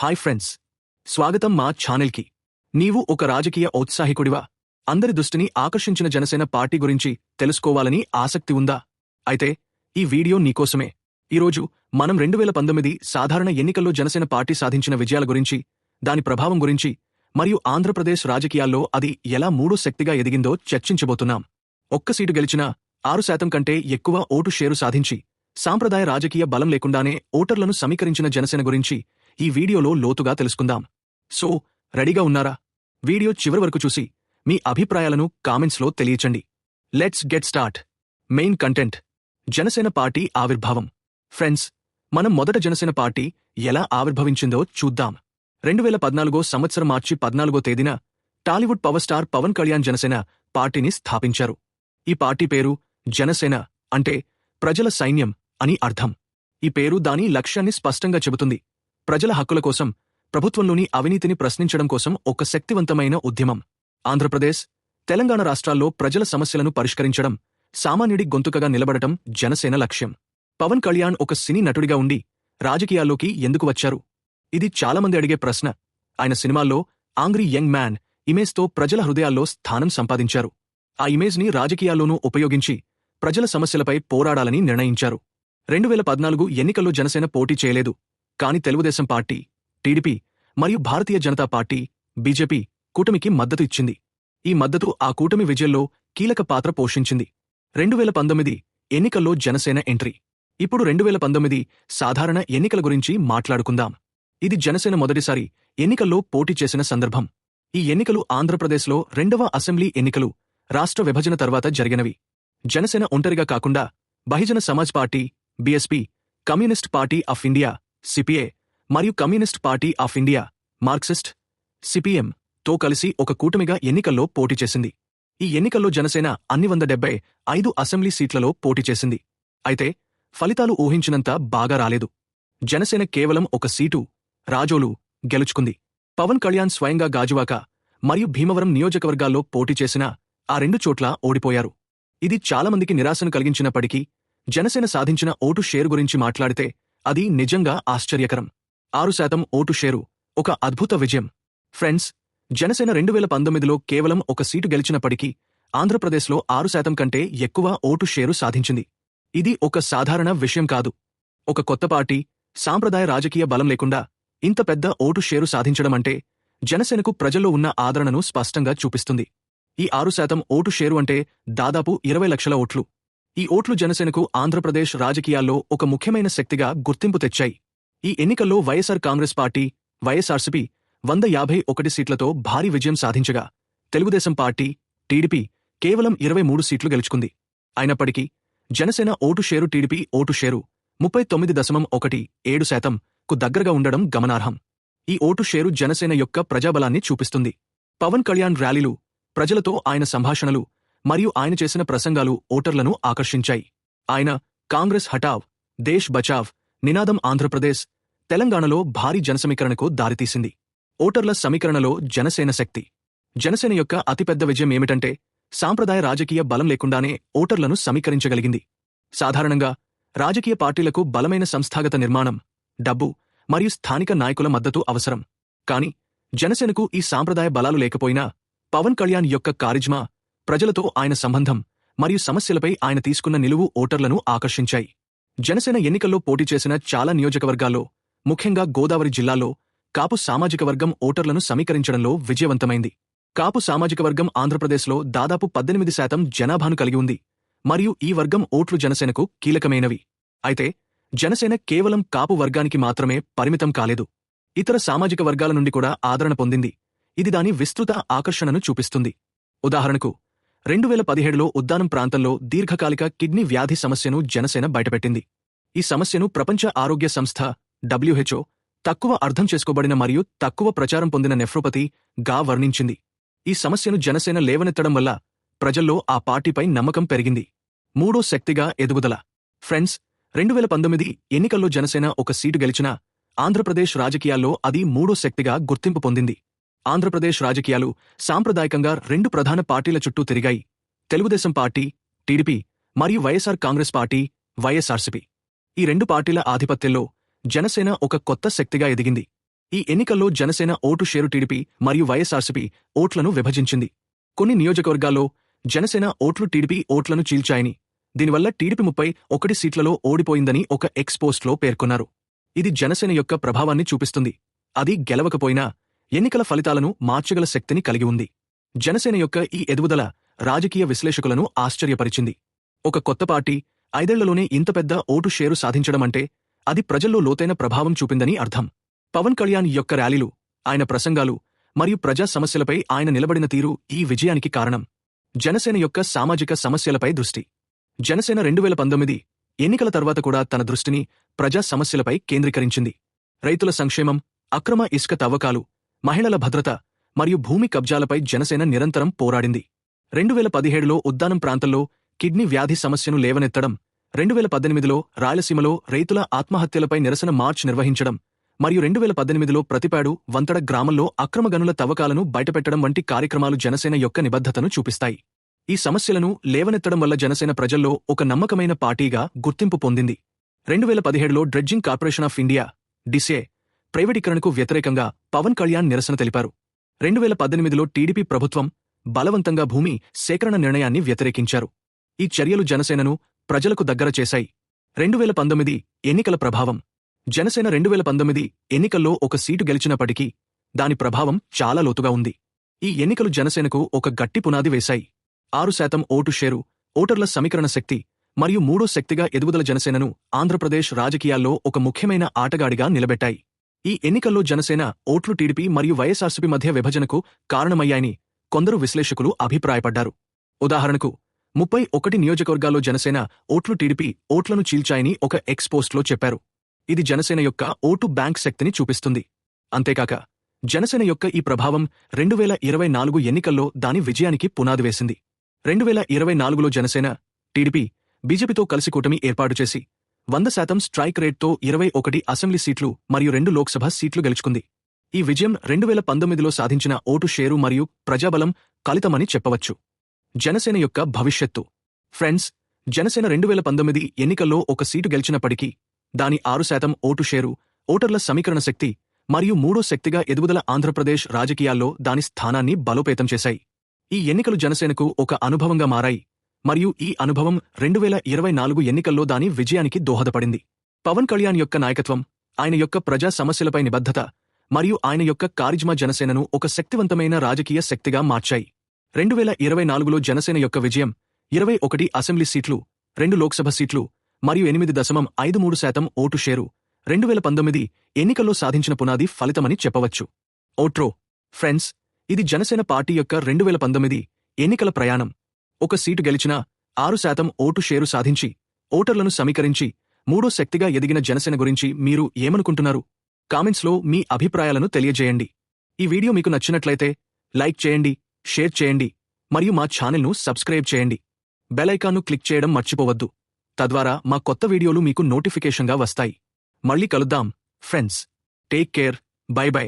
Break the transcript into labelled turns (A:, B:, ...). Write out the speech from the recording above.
A: Hi friends. స్వాగతం మా ఛానల్కి. నీవు ఒక రాజకీయ ఔత్సాహికుడివా? అందరి దృష్టిని ఆకర్షించిన జనసేన పార్టీ గురించి తెలుసుకోవాలని ఆసక్తి ఉందా? అయితే ఈ వీడియో నీకోసమే ఈరోజు మనం రెండు వేల పంతొమ్మిది సాధారణ ఎన్నికల్లో జనసేన పార్టీ సాధించిన విజయాల గురించి దాని ప్రభావం గురించి మరియు ఆంధ్రప్రదేశ్ రాజకీయాల్లో అది ఎలా మూడో శక్తిగా ఎదిగిందో చర్చించబోతున్నాం. ఒక్క సీటు గెలిచినా ఆరు శాతం కంటే ఎక్కువ ఓటు షేరు సాధించి సాంప్రదాయ రాజకీయ బలం లేకుండానే ఓటర్లను సమీకరించిన జనసేన గురించి ఈ వీడియోలో లోతుగా తెలుసుకుందాం. సో రెడీగా ఉన్నారా? వీడియో చివరి వరకు చూసి మీ అభిప్రాయాలను కామెంట్స్లో తెలియచండి. Let's get start. Main content. Janasena party ఆవిర్భావం. ఫ్రెండ్స్ మనం మొదట జనసేన పార్టీ ఎలా ఆవిర్భవించిందో చూద్దాం. రెండు వేల పద్నాలుగో సంవత్సరం మార్చి పద్నాలుగో తేదీన Tollywood power star Pawan Kalyan Janasena పార్టీని స్థాపించారు. ఈ పార్టీ పేరు జనసేన అంటే ప్రజల సైన్యం అని అర్థం. ఈ పేరు దాని లక్ష్యాన్ని స్పష్టంగా చెబుతుంది. ప్రజల హక్కుల కోసం ప్రభుత్వంలోని అవినీతిని ప్రశ్నించడం కోసం ఒక శక్తివంతమైన ఉద్యమం. ఆంధ్రప్రదేశ్ తెలంగాణ రాష్ట్రాల్లో ప్రజల సమస్యలను పరిష్కరించడం సామాన్యుడి గొంతుకగా నిలబడటం జనసేన లక్ష్యం. పవన్ కళ్యాణ్ ఒక సినీ నటుడిగా ఉండి రాజకీయాల్లోకి ఎందుకు వచ్చారు? ఇది చాలామంది అడిగే ప్రశ్న. ఆయన సినిమాల్లో ఆంగ్రీ యంగ్ మ్యాన్ ఇమేజ్తో ప్రజల హృదయాల్లో స్థానం సంపాదించారు. ఆ ఇమేజ్ని రాజకీయాల్లోనూ ఉపయోగించి ప్రజల సమస్యలపై పోరాడాలని నిర్ణయించారు. రెండు వేల పద్నాలుగు ఎన్నికల్లో జనసేన పోటీ చేయలేదు. కాని తెలుగుదేశం పార్టీ టీడీపీ మరియు భారతీయ జనతా పార్టీ బీజేపీ కూటమికి మద్దతు ఇచ్చింది. ఈ మద్దతు ఆ కూటమి విజయంలో కీలక పాత్ర పోషించింది. రెండు వేల పంతొమ్మిది ఎన్నికల్లో జనసేన ఎంట్రీ. ఇప్పుడు రెండు వేల పంతొమ్మిది సాధారణ ఎన్నికల గురించి మాట్లాడుకుందాం. ఇది జనసేన మొదటిసారి ఎన్నికల్లో పోటీ చేసిన సందర్భం. ఈ ఎన్నికలు ఆంధ్రప్రదేశ్లో రెండవ అసెంబ్లీ ఎన్నికలు రాష్ట్ర విభజన తర్వాత జరిగినవి. జనసేన ఒంటరిగా కాకుండా Bahujan Samaj party BSP Communist party of India CPA మరియు Communist party of India Marxist CPM తో కలిసి ఒక కూటమిగా ఎన్నికల్లో పోటీ చేసింది. ఈ ఎన్నికల్లో జనసేన అన్ని వంద డెబ్బై ఐదు అసెంబ్లీ సీట్లలో పోటీ చేసింది. అయితే ఫలితాలు ఊహించినంత బాగా రాలేదు. జనసేన కేవలం ఒక సీటు రాజోలు గెలుచుకుంది. పవన్ కళ్యాణ్ స్వయంగా గాజువాక మరియు భీమవరం నియోజకవర్గాల్లో పోటీ చేసినా ఆ రెండు చోట్ల ఓడిపోయారు. ఇది చాలామందికి నిరాశను కలిగించినప్పటికీ జనసేన సాధించిన ఓటు షేర్ గురించి మాట్లాడితే అది నిజంగా ఆశ్చర్యకరం. ఆరు శాతం ఓటు షేరు ఒక అద్భుత విజయం. ఫ్రెండ్స్ జనసేన రెండు వేల పంతొమ్మిదిలో కేవలం ఒక సీటు గెలిచినప్పటికీ ఆంధ్రప్రదేశ్లో ఆరు శాతం కంటే ఎక్కువ ఓటు షేరు సాధించింది. ఇది ఒక సాధారణ విషయం కాదు. ఒక కొత్త పార్టీ సాంప్రదాయ రాజకీయ బలం లేకుండా ఇంత పెద్ద ఓటు షేరు సాధించడం అంటే జనసేనకు ప్రజల్లో ఉన్న ఆదరణను స్పష్టంగా చూపిస్తుంది. ఈ ఆరు శాతం ఓటు షేరు అంటే దాదాపు ఇరవై లక్షల ఓట్లు. ఈ ఓట్లు జనసేనకు ఆంధ్రప్రదేశ్ రాజకీయాల్లో ఒక ముఖ్యమైన శక్తిగా గుర్తింపు తెచ్చాయి. ఈ ఎన్నికల్లో వైఎస్ఆర్ కాంగ్రెస్ పార్టీ వైఎస్ఆర్సీపీ వంద యాభై ఒకటి సీట్లతో భారీ విజయం సాధించగా తెలుగుదేశం పార్టీ టీడీపీ కేవలం ఇరవై మూడు సీట్లు గెలుచుకుంది. అయినప్పటికీ Janasena vote share TDP vote share ముప్పై తొమ్మిది దశమం ఒకటి ఏడు శాతం కు దగ్గరగా ఉండడం గమనార్హం. ఈ ఓటు షేరు జనసేన యొక్క ప్రజాబలాన్ని చూపిస్తుంది. పవన్ కళ్యాణ్ ర్యాలీలు ప్రజలతో ఆయన సంభాషణలు మరియు ఆయన చేసిన ప్రసంగాలు ఓటర్లను ఆకర్షించాయి. ఆయన కాంగ్రెస్ హఠావ్ దేశ్ బచావ్ నినాదం ఆంధ్రప్రదేశ్ తెలంగాణలో భారీ జనసమీకరణకు దారితీసింది. ఓటర్ల సమీకరణలో జనసేన శక్తి. జనసేన యొక్క అతిపెద్ద విజయం ఏమిటంటే సాంప్రదాయ రాజకీయ బలం లేకుండానే ఓటర్లను సమీకరించగలిగింది. సాధారణంగా రాజకీయ పార్టీలకు బలమైన సంస్థాగత నిర్మాణం డబ్బు మరియు స్థానిక నాయకుల మద్దతు అవసరం. కాని జనసేనకు ఈ సాంప్రదాయ బలాలు లేకపోయినా పవన్ కళ్యాణ్ యొక్క కారిజ్మా ప్రజలతో ఆయన సంబంధం మరియు సమస్యలపై ఆయన తీసుకున్న నిలువు ఓటర్లను ఆకర్షించాయి. జనసేన ఎన్నికల్లో పోటీ చేసిన చాలా నియోజకవర్గాల్లో ముఖ్యంగా గోదావరి జిల్లాలో కాపు సామాజిక వర్గం ఓటర్లను సమీకరించడంలో విజయవంతమైంది. కాపు సామాజిక వర్గం ఆంధ్రప్రదేశ్లో దాదాపు పద్దెనిమిది శాతం జనాభాను కలిగి ఉంది మరియు ఈ వర్గం ఓట్లు జనసేనకు కీలకమైనవి. అయితే జనసేన కేవలం కాపు వర్గానికి మాత్రమే పరిమితం కాలేదు. ఇతర సామాజిక వర్గాల నుండి కూడా ఆదరణ పొందింది. ఇది దాని విస్తృత ఆకర్షణను చూపిస్తుంది. ఉదాహరణకు రెండు వేల పదిహేడులో ఉద్దానం ప్రాంతంలో దీర్ఘకాలిక కిడ్నీ వ్యాధి సమస్యను జనసేన బయటపెట్టింది. ఈ సమస్యను ప్రపంచ ఆరోగ్య సంస్థ డబ్ల్యూహెచ్ఓ తక్కువ అర్థం చేసుకోబడిన మరియు తక్కువ ప్రచారం పొందిన నెఫ్రోపతి గా వర్ణించింది. ఈ సమస్యను జనసేన లేవనెత్తడం వల్ల ప్రజల్లో ఆ పార్టీపై నమ్మకం పెరిగింది. మూడో శక్తిగా ఎదుగుదల. ఫ్రెండ్స్ రెండు వేల పంతొమ్మిది ఎన్నికల్లో జనసేన ఒక సీటు గెలిచినా ఆంధ్రప్రదేశ్ రాజకీయాల్లో అది మూడో శక్తిగా గుర్తింపు పొందింది. ఆంధ్రప్రదేశ్ రాజకీయాలు సాంప్రదాయకంగా రెండు ప్రధాన పార్టీల చుట్టూ తిరిగాయి. తెలుగుదేశం పార్టీ టీడీపీ మరియు వైఎస్ఆర్ కాంగ్రెస్ పార్టీ వైఎస్ఆర్సీపీ. ఈ రెండు పార్టీల ఆధిపత్యంలో జనసేన ఒక కొత్త శక్తిగా ఎదిగింది. ఈ ఎన్నికల్లో జనసేన ఓటు షేరు టీడీపీ మరియు వైఎస్ఆర్సీపీ ఓట్లను విభజించింది. కొన్ని నియోజకవర్గాల్లో జనసేన ఓట్లు టీడీపీ ఓట్లను చీల్చాయని దీనివల్ల టీడీపీ ముప్పై ఒకటి సీట్లలో ఓడిపోయిందని ఒక ఎక్స్పోస్ట్లో పేర్కొన్నారు. ఇది జనసేన యొక్క ప్రభావాన్ని చూపిస్తుంది. అది గెలవకపోయినా ఎన్నికల ఫలితాలను మార్చగల శక్తిని కలిగి ఉంది. జనసేన యొక్క ఈ ఎదుగుదల రాజకీయ విశ్లేషకులను ఆశ్చర్యపరిచింది. ఒక కొత్త పార్టీ ఐదేళ్ళలోనే ఇంత పెద్ద ఓటు షేరు సాధించడమంటే అది ప్రజల్లో లోతైన ప్రభావం చూపిందని అర్థం. పవన్ కళ్యాణ్ యొక్క ర్యాలీలు ఆయన ప్రసంగాలు మరియు ప్రజా సమస్యలపై ఆయన నిలబడిన తీరు ఈ విజయానికి కారణం. జనసేన యొక్క సామాజిక సమస్యలపై దృష్టి. జనసేన రెండు వేల పంతొమ్మిది ఎన్నికల తర్వాత కూడా తన దృష్టిని ప్రజా సమస్యలపై కేంద్రీకరించింది. రైతుల సంక్షేమం అక్రమ ఇసుక తవ్వకాలు మహిళల భద్రత మరియు భూమి కబ్జాలపై జనసేన నిరంతరం పోరాడింది. రెండు వేల పదిహేడులో ఉద్దానం ప్రాంతంలో కిడ్నీ వ్యాధి సమస్యను లేవనెత్తడం రెండు వేల పద్దెనిమిదిలో రాయలసీమలో రైతుల ఆత్మహత్యలపై నిరసన మార్చ్ నిర్వహించడం మరియు రెండు వేల పద్దెనిమిదిలో ప్రతిపాడు వంతడ గ్రామంలో అక్రమ గనుల తవ్వకాలను బయటపెట్టడం వంటి కార్యక్రమాలు జనసేన యొక్క నిబద్ధతను చూపిస్తాయి. ఈ సమస్యలను లేవనెత్తడం వల్ల జనసేన ప్రజల్లో ఒక నమ్మకమైన పార్టీగా గుర్తింపు పొందింది. రెండు వేల పదిహేడులో డ్రెడ్జింగ్ కార్పొరేషన్ ఆఫ్ ఇండియా డిసే ప్రైవేటీకరణకు వ్యతిరేకంగా పవన్ కళ్యాణ్ నిరసన తెలిపారు. రెండు వేల పద్దెనిమిదిలో టీడీపీ ప్రభుత్వం బలవంతంగా భూమి సేకరణ నిర్ణయాన్ని వ్యతిరేకించారు. ఈ చర్యలు జనసేనను ప్రజలకు దగ్గర చేశాయి. రెండు వేల పంతొమ్మిది ఎన్నికల ప్రభావం. జనసేన రెండు వేల పంతొమ్మిది ఎన్నికల్లో ఒక సీటు గెలిచినప్పటికీ దాని ప్రభావం చాలా లోతుగా ఉంది. ఈ ఎన్నికలు జనసేనకు ఒక గట్టి పునాది వేశాయి. ఆరు శాతం ఓటు షేరు ఓటర్ల సమీకరణ శక్తి మరియు మూడో శక్తిగా ఎదుగుదల జనసేనను ఆంధ్రప్రదేశ్ రాజకీయాల్లో ఒక ముఖ్యమైన ఆటగాడిగా నిలబెట్టాయి. ఈ ఎన్నికల్లో జనసేన ఓట్లు టీడీపీ మరియు వైఎస్ఆర్సీపీ మధ్య విభజనకు కారణమయ్యాయని కొందరు విశ్లేషకులు అభిప్రాయపడ్డారు. ఉదాహరణకు ముప్పై ఒకటి నియోజకవర్గాల్లో జనసేన ఓట్లు టీడీపీ ఓట్లను చీల్చాయని ఒక ఎక్స్ పోస్ట్లో చెప్పారు. ఇది జనసేన యొక్క ఓటు బ్యాంక్ శక్తిని చూపిస్తుంది. అంతేకాక జనసేన యొక్క ఈ ప్రభావం రెండు వేల ఇరవై నాలుగు ఎన్నికల్లో దాని విజయానికి పునాది వేసింది. రెండు వేల ఇరవై నాలుగులో జనసేన టీడీపీ బీజేపీతో కలిసి కూటమి ఏర్పాటు చేసి వంద శాతం స్ట్రైక్ రేట్తో ఇరవై ఒకటి అసెంబ్లీ సీట్లు మరియు రెండు లోక్సభ సీట్లు గెలుచుకుంది. ఈ విజయం రెండు వేల పంతొమ్మిదిలో సాధించిన ఓటు షేరు మరియు ప్రజాబలం కలితమని చెప్పవచ్చు. జనసేన యొక్క భవిష్యత్తు. ఫ్రెండ్స్ జనసేన రెండు వేల పంతొమ్మిది ఎన్నికల్లో ఒక సీటు గెలిచినప్పటికీ దాని ఆరు శాతం ఓటు షేరు ఓటర్ల సమీకరణ శక్తి మరియు మూడో శక్తిగా ఎదుగుదల ఆంధ్రప్రదేశ్ రాజకీయాల్లో దాని స్థానాన్ని బలోపేతం చేశాయి. ఈ ఎన్నికలు జనసేనకు ఒక అనుభవంగా మారాయి. మరియు ఈ అనుభవం రెండు వేల ఇరవై నాలుగు ఎన్నికల్లో దాని విజయానికి దోహదపడింది. పవన్ కళ్యాణ్ యొక్క నాయకత్వం ఆయన యొక్క ప్రజా సమస్యలపై నిబద్ధత మరియు ఆయన యొక్క కారిజ్మా జనసేనను ఒక శక్తివంతమైన రాజకీయ శక్తిగా మార్చాయి. రెండు వేల ఇరవై నాలుగులో జనసేన యొక్క విజయం ఇరవై ఒకటి అసెంబ్లీ సీట్లు రెండు లోక్సభ సీట్లు మరియు ఎనిమిది దశమం ఐదు మూడు శాతం ఓటు షేరు రెండు వేల పంతొమ్మిది ఎన్నికల్లో సాధించిన పునాది ఫలితమని చెప్పవచ్చు. ఓట్రో ఫ్రెండ్స్ ఇది జనసేన పార్టీ యొక్క రెండు వేల పంతొమ్మిది ఎన్నికల ప్రయాణం. ఒక సీటు గెలిచినా ఆరు శాతం ఓటు షేరు సాధించి ఓటర్లను సమీకరించి మూడో శక్తిగా ఎదిగిన జనసేన గురించి మీరు ఏమనుకుంటున్నారు? కామెంట్స్లో మీ అభిప్రాయాలను తెలియజేయండి. ఈ వీడియో మీకు నచ్చినట్లయితే లైక్ చేయండి షేర్ చేయండి మరియు మా ఛానల్ను సబ్స్క్రైబ్ చేయండి. బెలైకాన్ను క్లిక్ చేయడం మర్చిపోవద్దు. తద్వారా మా కొత్త వీడియోలు మీకు నోటిఫికేషన్గా వస్తాయి. మళ్ళీ కలుద్దాం. Friends take care. Bye bye.